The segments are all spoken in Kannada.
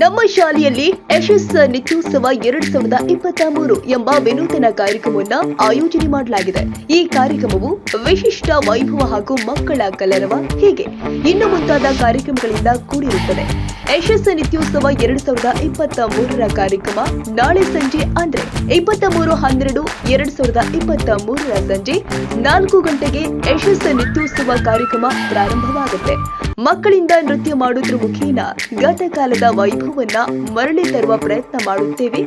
ನಮ್ಮ ಶಾಲೆಯಲ್ಲಿ ಯಶಸ್ ನಿತ್ಯೋತ್ಸವ ಎರಡ್ ಸಾವಿರದ ಇಪ್ಪತ್ತ ಮೂರು ಎಂಬ ವಿನೂತನ ಕಾರ್ಯಕ್ರಮವನ್ನ ಆಯೋಜನೆ ಮಾಡಲಾಗಿದೆ. ಈ ಕಾರ್ಯಕ್ರಮವು ವಿಶಿಷ್ಟ ವೈಭವ ಹಾಗೂ ಮಕ್ಕಳ ಕಲರವ ಹೀಗೆ. ಇನ್ನು ಮುಂತಾದ ಕಾರ್ಯಕ್ರಮಗಳಿಂದ ಕೂಡಿರುತ್ತದೆ. ಯಶಸ್ ನಿತ್ಯೋತ್ಸವ ಎರಡ್ ಸಾವಿರದ ಇಪ್ಪತ್ತ ಮೂರರ ಕಾರ್ಯಕ್ರಮ ನಾಳೆ ಸಂಜೆ ಅಂದ್ರೆ ಇಪ್ಪತ್ತ ಮೂರು ಹನ್ನೆರಡು ಎರಡ್ ಸಾವಿರದ ಇಪ್ಪತ್ತ ಮೂರರ ಸಂಜೆ ನಾಲ್ಕು ಗಂಟೆಗೆ ಯಶಸ್ ನಿತ್ಯೋತ್ಸವ ಕಾರ್ಯಕ್ರಮ ಪ್ರಾರಂಭವಾಗುತ್ತೆ. ಮಕ್ಕಳಿಂದ ನೃತ್ಯ ಮಾಡುವುದರ ಮುಖೇನ ಗತಕಾಲದ ವೈಭವವನ್ನ ಮರಳಿ ತರುವ ಪ್ರಯತ್ನ ಮಾಡುತ್ತೇವೆ.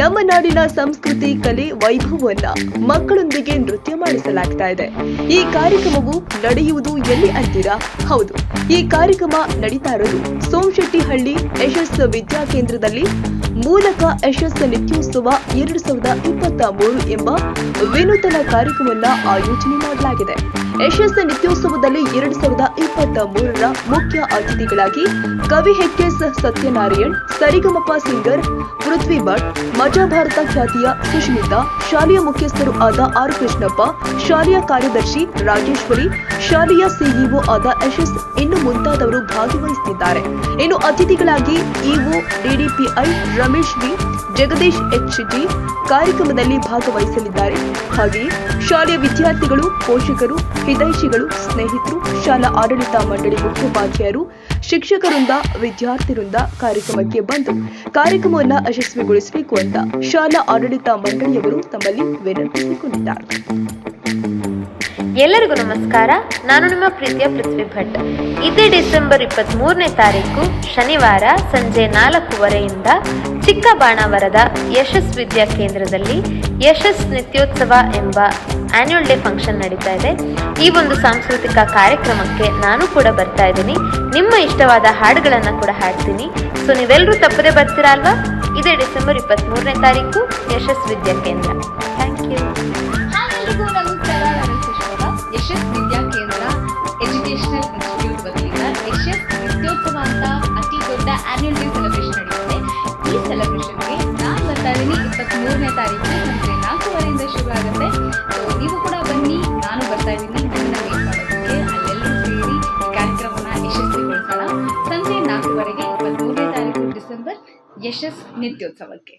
ನಮ್ಮ ನಾಡಿನ ಸಂಸ್ಕೃತಿ, ಕಲೆ, ವೈಭವವನ್ನ ಮಕ್ಕಳೊಂದಿಗೆ ನೃತ್ಯ ಮಾಡಿಸಲಾಗ್ತಾ ಇದೆ. ಈ ಕಾರ್ಯಕ್ರಮವು ನಡೆಯುವುದು ಎಲ್ಲಿ ಅಂತೀರಾ? ಹೌದು, ಈ ಕಾರ್ಯಕ್ರಮ ನಡೀತಾ ಇರೋದು ಸೋಮಶೆಟ್ಟಿಹಳ್ಳಿ ಯಶಸ್ ವಿದ್ಯಾಕೇಂದ್ರದಲ್ಲಿ ಮೂಲಕ ಯಶಸ್ ನಿತ್ಯೋತ್ಸವ ಎರಡು ಸಾವಿರದ ಇಪ್ಪತ್ತ ಮೂರು ಎಂಬ ವಿನೂತನ ಕಾರ್ಯಕ್ರಮವನ್ನ ಆಯೋಜನೆ ಮಾಡಲಾಗಿದೆ. ಯಶಸ್ ನಿತ್ಯೋತ್ಸವದಲ್ಲಿ ಎರಡು ಸಾವಿರದ ಇಪ್ಪತ್ತ ಮೂರರ ಮುಖ್ಯ ಅತಿಥಿಗಳಾಗಿ ಕವಿ ಹೆಕ್ಕೆಸ್ ಸತ್ಯನಾರಾಯಣ್, ಸರಿಗಮಪ ಸಿಂಗರ್, ಪೃಥ್ವಿ ಭಟ್, ಮಜಾ ಭಾರತ ಖ್ಯಾತಿಯ ಸುಷ್ಮಿತಾ ಶಾಲೆಯ ಮುಖ್ಯಸ್ಥರು ಆದ ಆರ್ ಕೃಷ್ಣಪ್ಪ, ಶಾಲೆಯ ಕಾರ್ಯದರ್ಶಿ ರಾಜೇಶ್ವರಿ, ಶಾಲೆಯ ಸಿಇಒ ಆದ ಯಶಸ್ ಇನ್ನು ಮುಂತಾದವರು ಭಾಗವಹಿಸುತ್ತಿದ್ದಾರೆ. ಇನ್ನು ಅತಿಥಿಗಳಾಗಿ EO DDPI Ramesh V, Jagadish H G ಕಾರ್ಯಕ್ರಮದಲ್ಲಿ ಭಾಗವಹಿಸಲಿದ್ದಾರೆ. ಹಾಗೆಯೇ ಶಾಲೆಯ ವಿದ್ಯಾರ್ಥಿಗಳು, ಪೋಷಕರು, ಹಿತೈಷಿಗಳು, ಸ್ನೇಹಿತರು, ಶಾಲಾ ಆಡಳಿತ ಮಂಡಳಿ ಮುಖ್ಯೋಪಾಧ್ಯಾಯರು ಶಿಕ್ಷಕರಿಂದ ವಿದ್ಯಾರ್ಥಿರಿಂದ ಕಾರ್ಯಕ್ರಮಕ್ಕೆ ಬಂದು ಕಾರ್ಯಕ್ರಮವನ್ನು ಯಶಸ್ವಿಗೊಳಿಸಬೇಕು ಅಂತ ಶಾಲಾ ಆಡಳಿತ ಮಂಡಳಿಯವರು ತಮ್ಮಲ್ಲಿ ವಿನಂತಿಸಿಕೊಂಡಿದ್ದಾರೆ. ಎಲ್ಲರಿಗೂ ನಮಸ್ಕಾರ. ನಾನು ನಿಮ್ಮ ಪ್ರೀತಿಯ ಪೃಥ್ವಿ ಭಟ್. ಇದೇ ಡಿಸೆಂಬರ್ ಇಪ್ಪತ್ತ್ ಮೂರನೇ ತಾರೀಕು, ಶನಿವಾರ ಸಂಜೆ ನಾಲ್ಕೂವರೆಯಿಂದ ಚಿಕ್ಕಬಾಣಾವರದ ಯಶಸ್ ವಿದ್ಯಾ ಕೇಂದ್ರದಲ್ಲಿ ಯಶಸ್ ನಿತ್ಯೋತ್ಸವ ಎಂಬ ಆನ್ಯುವಲ್ ಡೇ ಫಂಕ್ಷನ್ ನಡೀತಾ ಇದೆ. ಈ ಒಂದು ಸಾಂಸ್ಕೃತಿಕ ಕಾರ್ಯಕ್ರಮಕ್ಕೆ ನಾನು ಕೂಡ ಬರ್ತಾ ಇದ್ದೀನಿ. ನಿಮ್ಮ ಇಷ್ಟವಾದ ಹಾಡುಗಳನ್ನು ಕೂಡ ಹಾಡ್ತೀನಿ. ಸೊ ನೀವೆಲ್ಲರೂ ತಪ್ಪದೆ ಬರ್ತೀರಾ ಅಲ್ವಾ? ಇದೇ ಡಿಸೆಂಬರ್ ಇಪ್ಪತ್ತ್ ಮೂರನೇ ತಾರೀಕು ಯಶಸ್ ವಿದ್ಯಾ ಕೇಂದ್ರ. ಥ್ಯಾಂಕ್ ಯು ನಿತ್ಯೋತ್ಸವ ಅಂತ ದೊಡ್ಡ ಆನ್ಯುವಲ್ ಡೇ ಸೆಲೆಬ್ರೇಷನ್ ನಡೆಯುತ್ತೆ. ಈ ಸೆಲೆಬ್ರೇಷನ್ಗೆ ನಾನು ಬರ್ತಾ ಇದ್ದೀನಿ ಇಪ್ಪತ್ತ್ ಮೂರನೇ ತಾರೀಕು ಸಂಜೆ ನಾಲ್ಕೂವರೆಯಿಂದ ಶುರು ಆಗುತ್ತೆ. ನೀವು ಕೂಡ ಬನ್ನಿ, ನಾನು ಬರ್ತಾ ಇದ್ದೀನಿ ನನ್ನ ವೇಟ್ ಮಾಡೋದಕ್ಕೆ. ಅಲ್ಲೆಲ್ಲರೂ ಸೇರಿ ಈ ಕಾರ್ಯಕ್ರಮನ ಯಶಸ್ವಿಗೊಳಿಸೋಣ. ಸಂಜೆ ನಾಲ್ಕೂವರೆಗೆ ಇಪ್ಪತ್ತ್ ಮೂರನೇ ತಾರೀಕು, ಡಿಸೆಂಬರ್ ಯಶಸ್ ನಿತ್ಯೋತ್ಸವಕ್ಕೆ